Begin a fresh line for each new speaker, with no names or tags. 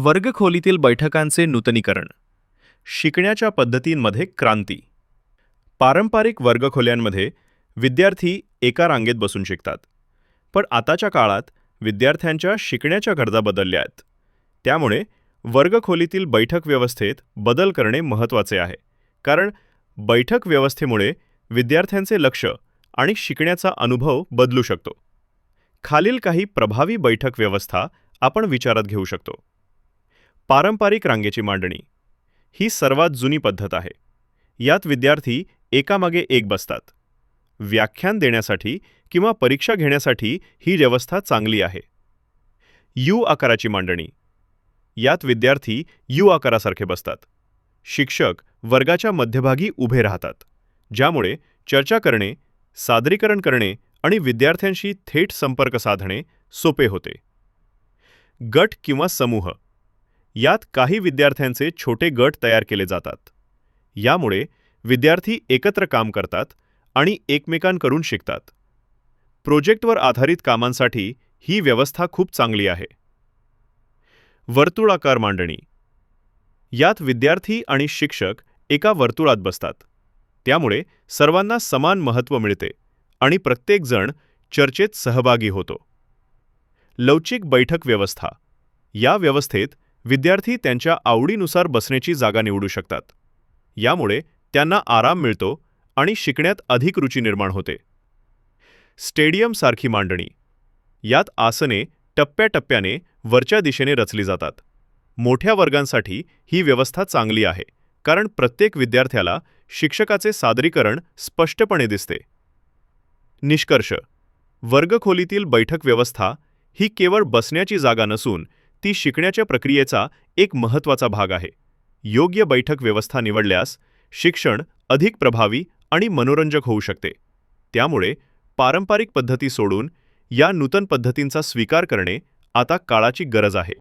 वर्गखोलीतील बैठकांचे नूतनीकरण शिकण्याच्या पद्धतींमध्ये क्रांती. पारंपरिक वर्गखोल्यांमध्ये विद्यार्थी एका रांगेत बसून शिकतात पण आताच्या काळात विद्यार्थ्यांच्या शिकण्याच्या गरजा बदलल्या आहेत. त्यामुळे वर्गखोलीतील बैठक व्यवस्थेत बदल करणे महत्त्वाचे आहे कारण बैठक व्यवस्थेमुळे विद्यार्थ्यांचे लक्ष आणि शिकण्याचा अनुभव बदलू शकतो. खालील काही प्रभावी बैठक व्यवस्था आपण विचारात घेऊ शकतो. पारंपरिक रांगेची मांडणी. ही सर्वात जुनी पद्धत आहे. यात विद्यार्थी एकामागे एक बसतात. व्याख्यान देण्यासाठी किंवा परीक्षा घेण्यासाठी ही व्यवस्था चांगली आहे. यू आकाराची मांडणी. यात विद्यार्थी यू आकारासारखे बसतात. शिक्षक वर्गाच्या मध्यभागी उभे राहतात. ज्यामुळे चर्चा करणे सादरीकरण करणे आणि विद्यार्थ्यांशी थेट संपर्क साधणे सोपे होते. गट किंवा समूह. यात काही विद्यार्थ्यांचे छोटे गट तयार केले जातात. यामुळे विद्यार्थी एकत्र काम करतात आणि एकमेकांकडून शिकतात. प्रोजेक्टवर आधारित कामांसाठी ही व्यवस्था खूप चांगली आहे. वर्तुळाकार मांडणी. यात विद्यार्थी आणि शिक्षक एका वर्तुळात बसतात. त्यामुळे सर्वांना समान महत्त्व मिळते आणि प्रत्येकजण चर्चेत सहभागी होतो. लवचिक बैठक व्यवस्था. या व्यवस्थेत विद्यार्थी त्यांच्या आवडीनुसार बसण्याची जागा निवडू शकतात. यामुळे त्यांना आराम मिळतो आणि शिकण्यात अधिक रुची निर्माण होते. स्टेडियमसारखी मांडणी. यात आसने टप्प्याटप्प्याने वरच्या दिशेने रचली जातात. मोठ्या वर्गांसाठी ही व्यवस्था चांगली आहे कारण प्रत्येक विद्यार्थ्याला शिक्षकाचे सादरीकरण स्पष्टपणे दिसते. निष्कर्ष. वर्गखोलीतील बैठक व्यवस्था ही केवळ बसण्याची जागा नसून ती शिकण्याच्या प्रक्रियेचा एक महत्त्वाचा भाग आहे. योग्य बैठक व्यवस्था निवडल्यास शिक्षण अधिक प्रभावी आणि मनोरंजक होऊ शकते. त्यामुळे पारंपरिक पद्धती सोडून या नूतन पद्धतींचा स्वीकार करणे आता काळाची गरज आहे.